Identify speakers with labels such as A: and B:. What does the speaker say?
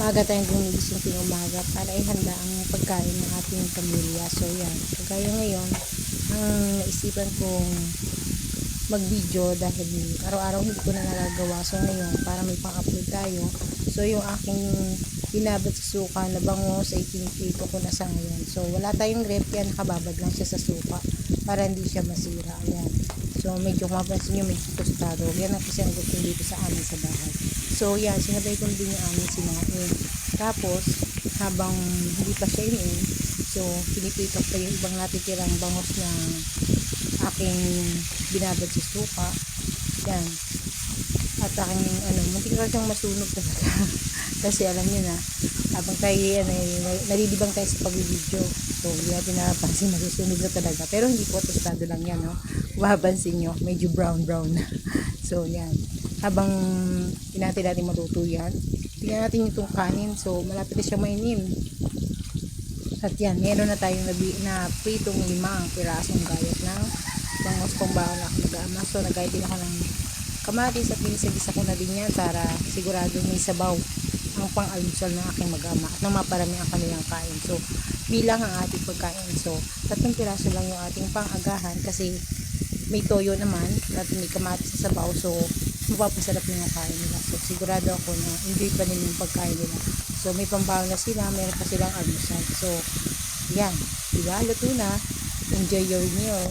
A: maaga tayong gumigising ting umaga para ihanda ang pagkain ng ating pamilya. So yan, kagaya ngayon, ang naisipan kong mag-video dahil araw-araw hindi ko na nagagawa. So ngayon, para may pang-upload tayo. So yung aking binabad sa suka na bango sa itinipito ko na sa ngayon. So wala tayong rep yan, nakababad lang siya sa suka para hindi siya masira. Ayan. So medyo mapansin nyo, medyo tostado. Yan ang kasi ang gusto dito sa amin sa bahay. So yan, sinabay ko din yung amin sinain. Tapos, habang hindi pa siya iniin, so pinipitok pa yung ibang natitirang bangos na aking binabad sa suka. Yan. At aking ano, muntik na siyang masunog talaga. Kasi alam niyo na, habang tayo yan, ay, nalilibang tayo sa pag-video. So, hindi natin napansin, masusunog na talaga. Pero hindi po tostado lang yan, no? Mapapansin nyo, medyo brown-brown so, yan. Habang pinati natin matuto yan, tingnan natin itong kanin. So, malapit na siya mainin. At yan, meron na tayong nabi, na pritong limang pirasong gayat ng bangos pang baon na mag-ama. So, nagayat din ako ng kamatis at minisagisa ko na din yan para sigurado may sabaw ang pang-almusal ng aking mag-ama at nang maparami ang kanilang kain. So, bilang ang ating pagkain. So, tatlong piraso lang yung ating pang-agahan kasi may toyo naman at may kamatis sa sabaw. So, mapapasarap na yung kain nila. So, sigurado ako na enjoy pa nila yung pagkain nila. So, may pambaon na sila, meron pa silang almusal. So, yan. Diba? Luto na. Enjoy your meal.